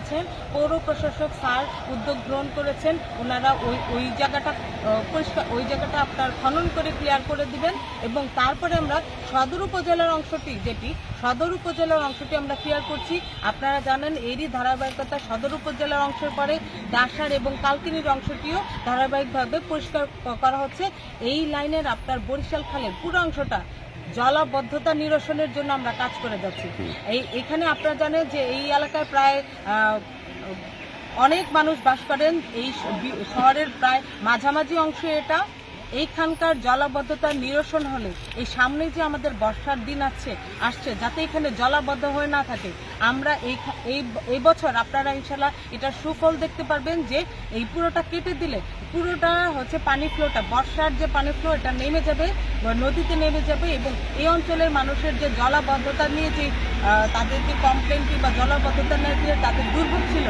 আছেন পৌর প্রশাসক স্যার, উদ্যোগ গ্রহণ করেছেন। ওনারা ওই ওই জায়গাটা পরিষ্কার, ওই জায়গাটা আপনার খনন করে ক্লিয়ার করে দিবেন এবং তারপরে আমরা সদর উপজেলার অংশটি, যেটি সদর উপজেলার অংশটি আমরা ক্লিয়ার করছি। আপনারা জানেন এরই ধারাবাহিকতা সদর উপজেলার অংশের পরে দাসার এবং কালকিনির অংশটিও ধারাবাহিকভাবে পরিষ্কার করা হচ্ছে। এই লাইনের আপনার বরিশাল খালের পুরো অংশটা জলাবদ্ধতা নিরসনের জন্য আমরা কাজ করে যাচ্ছি। এই এখানে আপনারা জানেন যে এই এলাকায় প্রায় অনেক মানুষ বাস করেন। এই শহরের প্রায় মাঝামাঝি অংশ এটা। এইখানকার জলাবদ্ধতা নিরসন হলে এই সামনে যে আমাদের বর্ষার দিন আছে আসছে যাতে এখানে জলাবদ্ধ হয়ে না থাকে। আমরা এই এই বছর আপনারা ইনশাল্লাহ এটা সুফল দেখতে পারবেন যে এই পুরোটা কেটে দিলে পুরোটা হচ্ছে পানি ফ্লোটা বর্ষার যে পানি ফ্লো এটা নেমে যাবে নদীতে নেমে যাবে এবং এই অঞ্চলের মানুষের যে জলাবদ্ধতা নিয়ে যে তাদের যে কমপ্লেনটি বা জলাবদ্ধতা নিয়ে তাদের দুর্ভোগ ছিল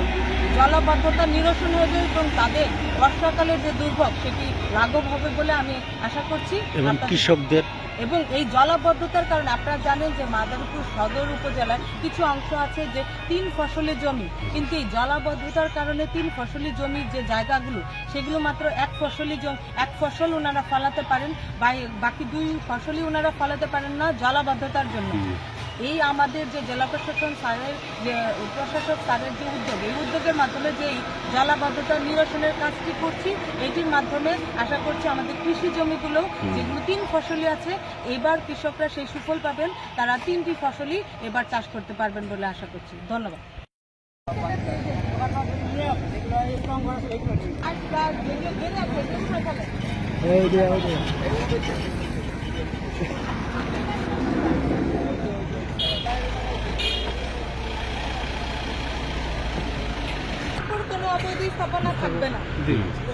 জলাবদ্ধতা নিরসন হবে এবং তাদের বর্ষাকালের যে দুর্ভোগ সেটি লাঘব হবে বলে আমি আশা করছি। এবং কৃষকদের এবং এই জলাবদ্ধতার কারণে আপনারা জানেন যে মাদারীপুর সদর উপজেলার কিছু অংশ আছে যে তিন ফসলি জমি কিন্তু এই জলাবদ্ধতার কারণে তিন ফসলি জমির যে জায়গাগুলো সেগুলো মাত্র এক ফসলি এক ফসল ওনারা ফলাতে পারেন বাকি দুই ফসলই ওনারা ফলাতে পারেন না জলাবদ্ধতার জন্য। এই আমাদের যে জেলা প্রশাসন স্যারের যে প্রশাসক স্যারের যে উদ্যোগ এই উদ্যোগের মাধ্যমে যে জলাবদ্ধতা নিরসনের কাজটি করছি এটির মাধ্যমে আশা করছি আমাদের কৃষি জমিগুলো যেগুলো তিন ফসলি আছে এবার কৃষকরা সেই সুফল পাবেন তারা তিনটি ফসলই এবার চাষ করতে পারবেন বলে আশা করছি। ধন্যবাদ।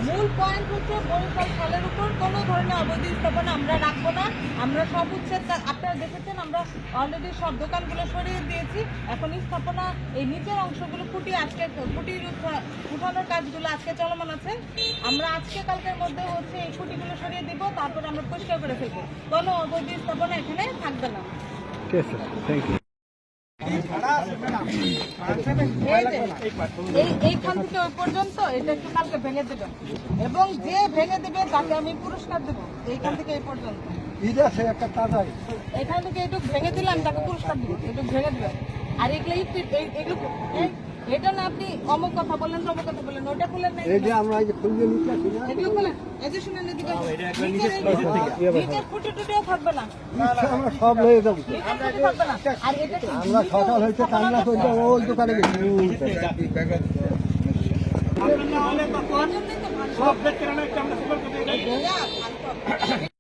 মূল পয়েন্ট হচ্ছে বরিশাল খালের উপর কোনো ধরনের অবৈধ স্থাপনা আমরা রাখব না আমরা সব উচ্ছেদ আপনারা দেখেছেন আমরা অলরেডি সব দোকানগুলো সরিয়ে দিয়েছি এখন স্থাপনা এই নিচের অংশগুলো ফুটিয়ে আজকে ফুটিয়ে উঠা- উঠানোর কাজগুলো আজকে চলমান আছে। আমরা আজকে কালকের মধ্যে হচ্ছে এই খুঁটিগুলো সরিয়ে দিব তারপর আমরা পরিষ্কার করে ফেলব। কোনো অবৈধ স্থাপনা এখানে থাকবে না। থ্যাংক ইউ এই যে, এই এইখান থেকে ওই পর্যন্ত এটা একটু কালকে ভেঙে দেবেন। এবং যে ভেঙে দেবে তাকে আমি পুরস্কার দেবো এইখান থেকে এই পর্যন্ত। এখান থেকে একটু ভেঙে দিলে আমি তাকে পুরস্কার দিব একটু ভেঙে দেবেন। আর এগুলো এটা না আপনি অমুক কথা বললেন তমুক কথা বললেন ওটা খুললেন না আমরা এই যে খুলবে নিচে আছি না? এগুলো খুলেন এই যে শুনেন এদিকে। নিচের এই- নিচের ফুটে টুটেও থাকবে না। আমরা সব লয়ে যাব। থাকবে না। আর এটা আমরা সকাল হইতে কান্না করতে ওই দোকানে গেছি। সব ব্যক্তিরা একটা আমরা সুপার করে